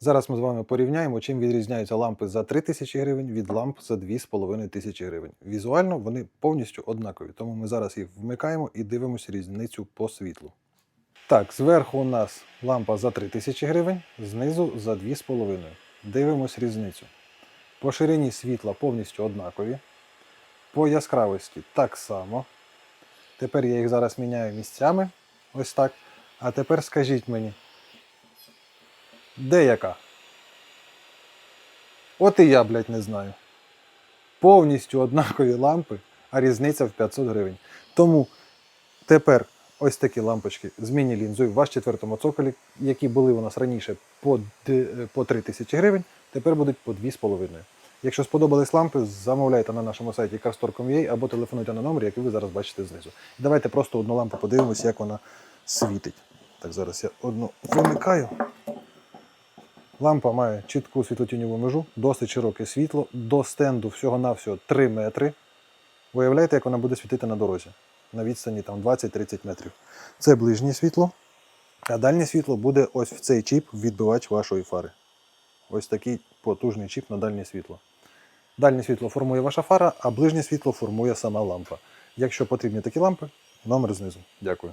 Зараз ми з вами порівняємо, чим відрізняються лампи за 3 тисячі гривень від ламп за 2,5 тисячі гривень. Візуально вони повністю однакові, тому ми зараз їх вмикаємо і дивимося різницю по світлу. Так, зверху у нас лампа за 3 тисячі гривень, знизу за 2,5. Дивимось різницю. По ширині світла повністю однакові. По яскравості так само. Тепер я їх зараз міняю місцями. Ось так. А тепер скажіть мені, де яка? От і я, блядь, не знаю. Повністю однакові лампи, а різниця в 500 гривень. Тому тепер ось такі лампочки з міні-лінзою в ваш четвертому цоколі, які були у нас раніше по, по 3 тисячі гривень, тепер будуть по 2,5. Якщо сподобались лампи, замовляйте на нашому сайті carstor.com.ua або телефонуйте на номер, який ви зараз бачите знизу. Давайте просто одну лампу подивимося, як вона світить. Так, зараз я одну вимикаю. Лампа має чітку світлотіньову межу, досить широке світло, до стенду всього-навсього 3 метри. Уявляєте, як вона буде світити на дорозі на відстані там 20-30 метрів. Це ближнє світло, а дальнє світло буде ось в цей чіп відбивач вашої фари. Ось такий потужний чіп на дальнє світло. Дальнє світло формує ваша фара, а ближнє світло формує сама лампа. Якщо потрібні такі лампи, номер знизу. Дякую.